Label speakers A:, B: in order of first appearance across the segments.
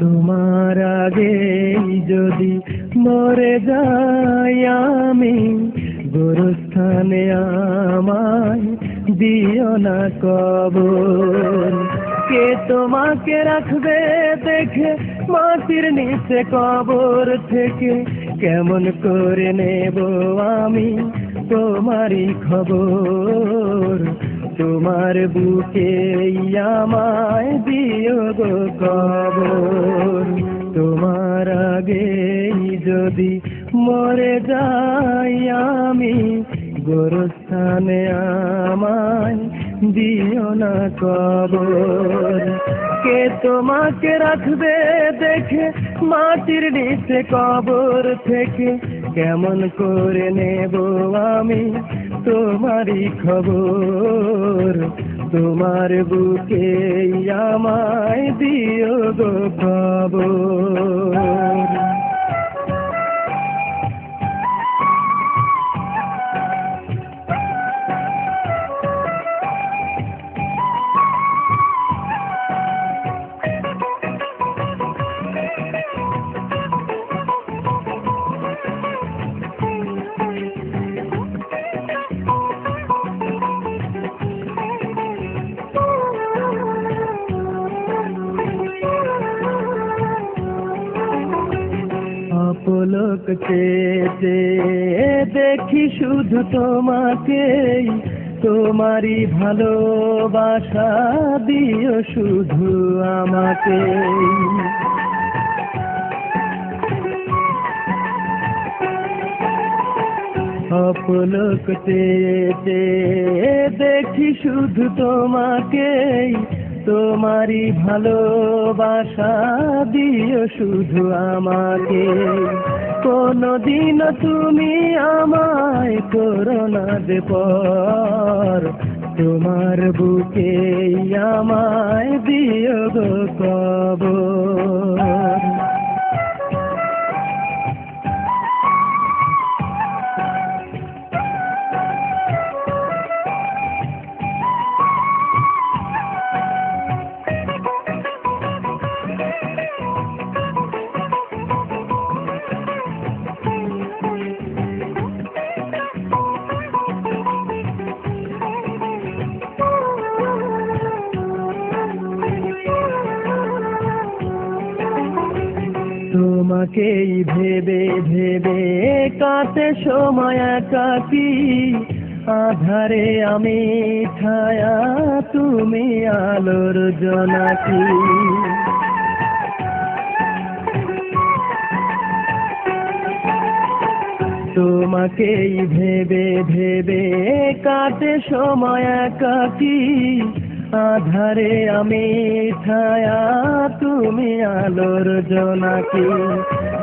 A: তোমার আগে যদি মরে যাই আমি, গুরুস্থানে আমায় দিও না কব কে তোমাকে রাখবে দেখে মাটির নিচে কবর থেকে, কেমন করে নেব আমি তোমারই খবর? তোমার বুকে আমায় দিও গো কবর। তোমার আগে যদি মরে যাই আমি, গোরস্থানে আমায় দিও না কবর। কে তোমাকে রাখবে দেখে? মাটির নিচে কবর থেকে। কেমন করে নেব আমি তোমারই খবর? তোমার বুকে আমায় দিও গো খবর। অপলক চেতে দেখি শুধু তোমাকেই। তোমারই ভালোবাসা দিও শুধু আমাকে অপলক চেতে দেখি শুধু তোমাকেই। তোমারই ভালোবাসা দিও শুধু আমাকে। কোনদিন তুমি আমায় করোনা দে পর। তোমার বুকে আমায় দিও গো কবর। তোমাকেই ভেবে ভেবে কাতে সময় কাটি আধারে আমি ছায়া, তুমি আলোর জনাকি। তোমাকেই ভেবে ভেবে কাটে সময় কাটি আধারে আমি ছায়া, তুমি আলোর জনাকি।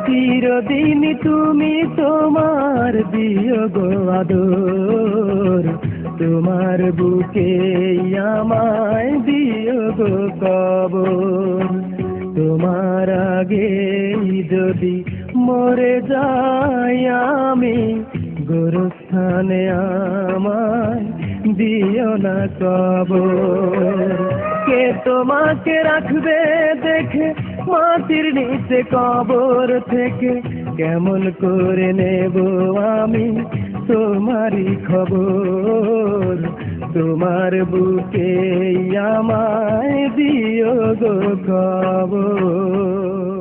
A: চিরদিন তুমি তোমার দিও গো আদর। তোমার বুকে আমায় দিও গো কবর। তোমার আগে যদি মরে যাই আমি, গোরস্থানে আমায় দিও না কব কে তোমাকে রাখবে দেখে, মাটির নিচে কবর থেকে। কেমন করে নেব আমি তোমারই খবর? তোমার বুকে আমায় দিও গো খবর।